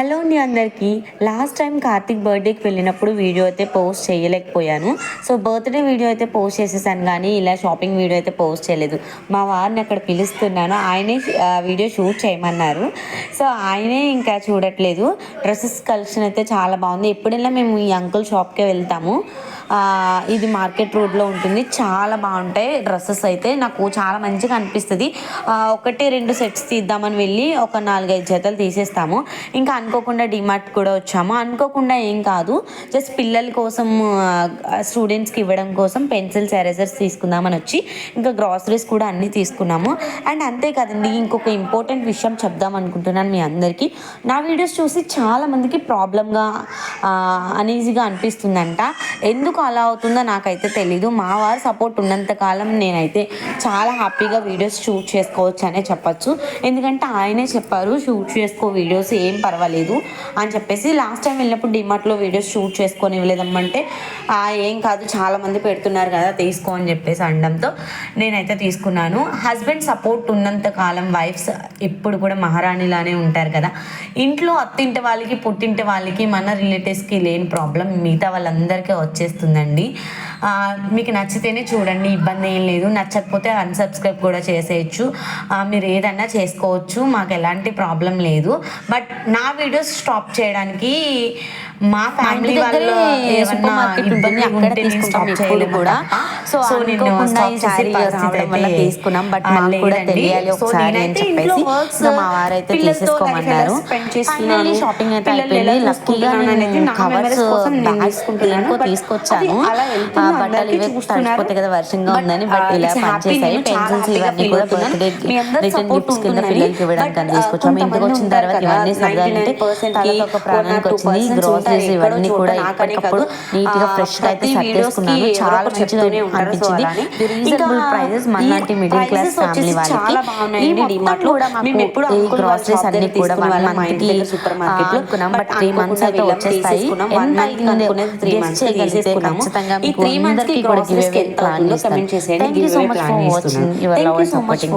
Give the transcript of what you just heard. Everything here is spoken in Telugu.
హలో అండి అందరికీ. లాస్ట్ టైం కార్తిక్ బర్త్డేకి వెళ్ళినప్పుడు వీడియో అయితే పోస్ట్ చేయలేకపోయాను. సో బర్త్డే వీడియో అయితే పోస్ట్ చేసేసాను కానీ ఇలా షాపింగ్ వీడియో అయితే పోస్ట్ చేయలేదు. మా వారిని అక్కడ పిలుస్తున్నాను. ఆయనే వీడియో షూట్ చేయమన్నారు. సో ఆయనే ఇంకా చూడట్లేదు. డ్రెస్సెస్ కలెక్షన్ అయితే చాలా బాగుంది. ఎప్పుడైనా మేము ఈ అంకుల్ షాప్కే వెళ్తాము. ఇది మార్కెట్ రోడ్లో ఉంటుంది. చాలా బాగుంటాయి డ్రెస్సెస్ అయితే. నాకు చాలా మంచిగా అనిపిస్తుంది. ఒకటి రెండు సెట్స్ తీద్దామని వెళ్ళి ఒక నాలుగైదు జతలు తీసేస్తాము. ఇంకా అనుకోకుండా డిమార్ట్ కూడా వచ్చాము. అనుకోకుండా ఏం కాదు. జస్ట్ పిల్లల కోసం స్టూడెంట్స్కి ఇవ్వడం కోసం పెన్సిల్స్ ఎరేజర్స్ తీసుకుందామని వచ్చి ఇంకా గ్రాసరీస్ కూడా అన్నీ తీసుకున్నాము. అండ్ అంతే కదండి ఇంకొక ఇంపార్టెంట్ విషయం చెప్దాం అనుకుంటున్నాను మీ అందరికీ. నా వీడియోస్ చూసి చాలామందికి ప్రాబ్లంగా ప్రాబ్లమ్గా అనీజీగా అనిపిస్తుందంట. ఎందుకు అలా అవుతుందో నాకైతే తెలీదు. మా వారు సపోర్ట్ ఉన్నంత కాలం నేనైతే చాలా హ్యాపీగా వీడియోస్ షూట్ చేసుకోవచ్చు అనే చెప్పచ్చు. ఎందుకంటే ఆయనే చెప్పారు షూట్ చేసుకో వీడియోస్ ఏం పర్వాలేదు అని చెప్పేసి. లాస్ట్ టైం వెళ్ళినప్పుడు డిమార్ట్లో వీడియోస్ షూట్ చేసుకొని ఇవ్వలేదమ్మంటే "ఆ, ఏం కాదు చాలామంది పెడుతున్నారు కదా తీసుకో అని చెప్పేసి అనడంతో నేనైతే తీసుకున్నాను. హస్బెండ్ సపోర్ట్ ఉన్నంత కాలం వైఫ్స్ ఇప్పుడు కూడా మహారాణిలానే ఉంటారు కదా. ఇంట్లో అత్తింటి వాళ్ళకి పుట్టింటి వాళ్ళకి మన రిలేటివ్స్కి లేని ప్రాబ్లం మిగతా వాళ్ళందరికీ వచ్చేస్తుందండి మీకు నచ్చితేనే చూడండి ఇబ్బంది ఏం లేదు నచ్చకపోతే అన్సబ్స్క్రైబ్ కూడా చేసేయచ్చు మీరు ఏదన్నా చేసుకోవచ్చు మాకు ఎలాంటి ప్రాబ్లం లేదు బట్ నా వీడియోస్ స్టాప్ చేయడానికి మా ఫ్యామిలీ వాళ్ళు ఇబ్బంది కూడా. సో సో నేను తీసుకున్నాం. బట్ కూడా. తెలియాలి ఒకసారి అని చెప్పేసి మా వారైతే తీసేసుకోమన్నారు. shopping అయితే అయిపోయింది. లక్కీగా నేను తీసుకుంటున్నాను. దేనికో తీసుకొచ్చాను. బట్టలు ఇవే కదా వర్షంగా ఉందని బట్ ఇలా పనిచేసాయి పెన్సిల్స్ ఇవన్నీ కూడా. బర్త్డే రిటర్న్ గిఫ్ట్స్ కింద. పిల్లలకి ఇవ్వడానికి But, అని ఆ, తీసుకొచ్చాము ఇంటికి కొంతమంది వచ్చిన తర్వాత ఇవన్నీ సర్దాలంటే 99% తలతో ఒక ప్రాణానికి one or two వచ్చింది persons గ్రోసరీస్ ఉంటారు. ఇవన్నీ ఎక్కడో కూడా ఎప్పటికప్పుడు కాదు. నీట్గా ఫ్రెష్గా అయితే సర్దేసుకున్నాను చాలా మంచిగా. అనిపించింది. Reasonable prices middle class family వాళ్ళకి ఈ లో. ఈ గ్రాసరీస్ shop అన్ని కూడా వన్ మంత్కి అనుకున్నాం బట్ త్రీ మంత్స్ అయితే వచ్చేస్తాయి ఎంత గెస్ట్ చేయగలిగితే. ఖచ్చితంగా మీకు అందరికీ కూడా గివ్ ప్లాన్ చేస్తాను. Thank you so much for. Watching your love and supporting